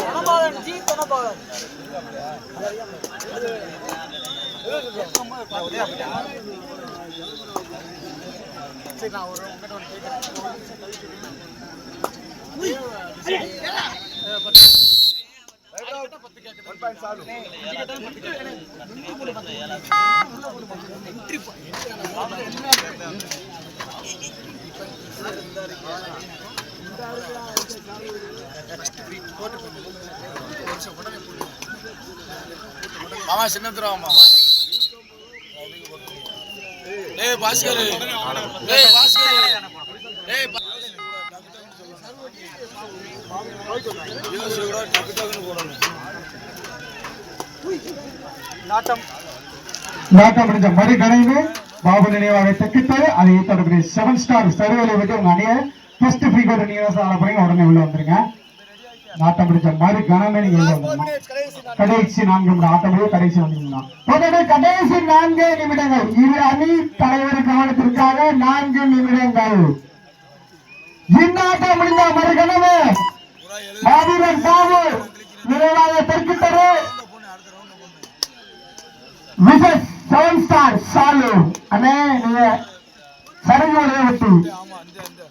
Dhanapalan G Dhanapalan சரி நான் ஒரு உங்ககிட்ட மாமா சின்னத்துறாமா ஏய் பாஸ்கர். ஏய் பாஸ்கர். ஏய் நாட்டம். முடிஞ்ச பாபு நினைவாக அதை தொடர்புடைய செவன் ஸ்டார் விட்டு உங்க அணிய ஃபர்ஸ்ட் நீங்க உடனே உள்ள வந்துருங்க. நாட்டம் முடிஞ்ச கணமே நீங்க உள்ள வந்துருங்க. கடைசி நான்கு நிமிடம் ஆட்டம் கடைசி கடைசி நான்கு நிமிடங்கள். இரு அணி தலைவர் கவனத்திற்காக நான்கு நிமிடங்கள். இந்த ஆட்டம் முடிந்த மறு விசஸ் செவன் ஸ்டார் சாலு அண்ணே நீங்க சரகு ஒரே வெட்டி. ஆமா அந்த அந்த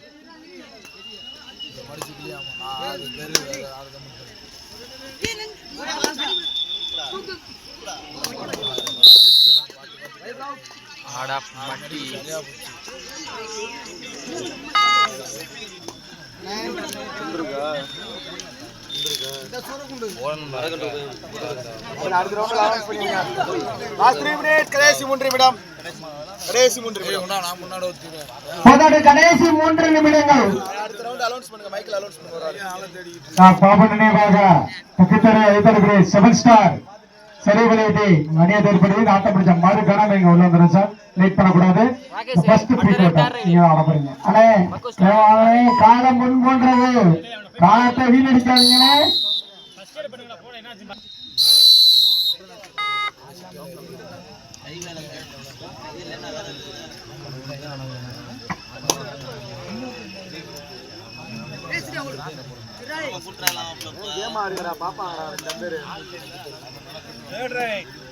கடைசி மூன்று நிமிடம் கடைசி மூன்று கடைசி மூன்று நிமிடங்கள் செவன் ஸ்டார் சரி விளையாட்டி மணியை ஏற்படுத்தி நாட்டம் பிடிச்ச மறு கணம் நீங்க உள்ள வந்துடும் சார். லேட் பண்ணக்கூடாது. ஃபர்ஸ்ட் நீங்க அண்ணே, காலம் முன் போன்றது. காலத்தை வீணடிக்காதீங்கண்ணே தேர்ட்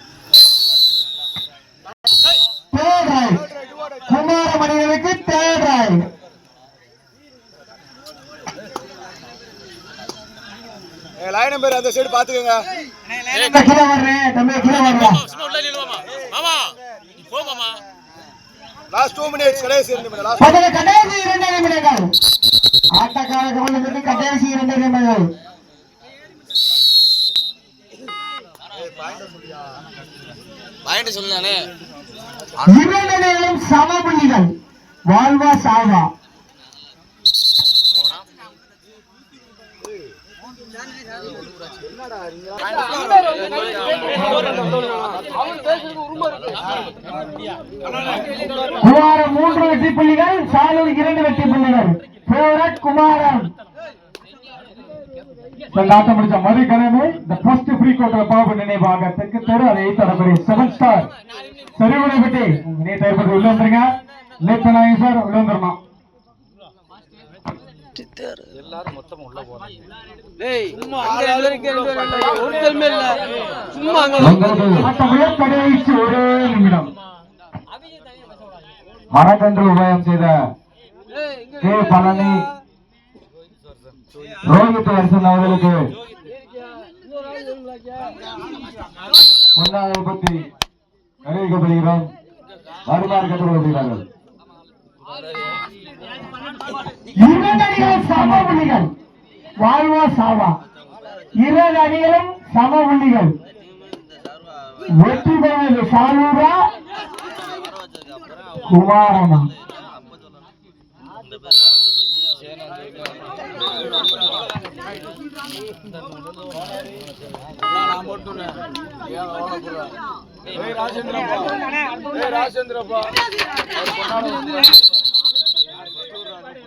லைன் நம்பர் அந்த சைடு பாத்துக்கோங்க. கீழே வர்றேன் தம்பி கீழே வர்றேன். லாஸ்ட் டூ மினிட்ஸ் கடைசி இரண்டு நிமிடங்கள் ஆட்டக்கார கவனத்திற்கு கடைசி இரண்டு நிமிடங்கள். பாயிண்ட் சொல்லானே இரண்டு நிலையும் சம புள்ளிகள். வாழ்வா சாவா குமாரம் மூன்று வெற்றி புள்ளிகள் சாலூர் இரண்டு வெற்றி புள்ளிகள். ஃபேவரட் குமாரம் நாட்டம் முடிச்ச மறு இந்த ஃபர்ஸ்ட் ஃப்ரீ கோட்டர் பாபு நினைவாக தெற்கு தெரு அதை தொடர்புடைய செவன் ஸ்டார் பற்றி நீ தயார்படுத்தி உள்ள வந்துருங்க. லேட் பண்ணாங்க சார் உள்ள வந்துடணும். ஆட்டமுடைய கடைசி ஒரே நிமிடம் மரக்கன்று உபயம் செய்த கே பழனி. ரோஹித் அரசன் அவர்களுக்கு ஒன்றாவது பற்றி அறிவிக்கப்படுகிறோம். வருமாறு கட்டுப்படுகிறார்கள் இரண்டு அணிகளும் சம புள்ளிகள் வாழ்வா சாவா. இரண்டு அணிகளும் சம புள்ளிகள் வெற்றி பெறுவது சாலூரா குமாரமா ராஜேந்திரப்பா. ராஜேந்திரப்பா.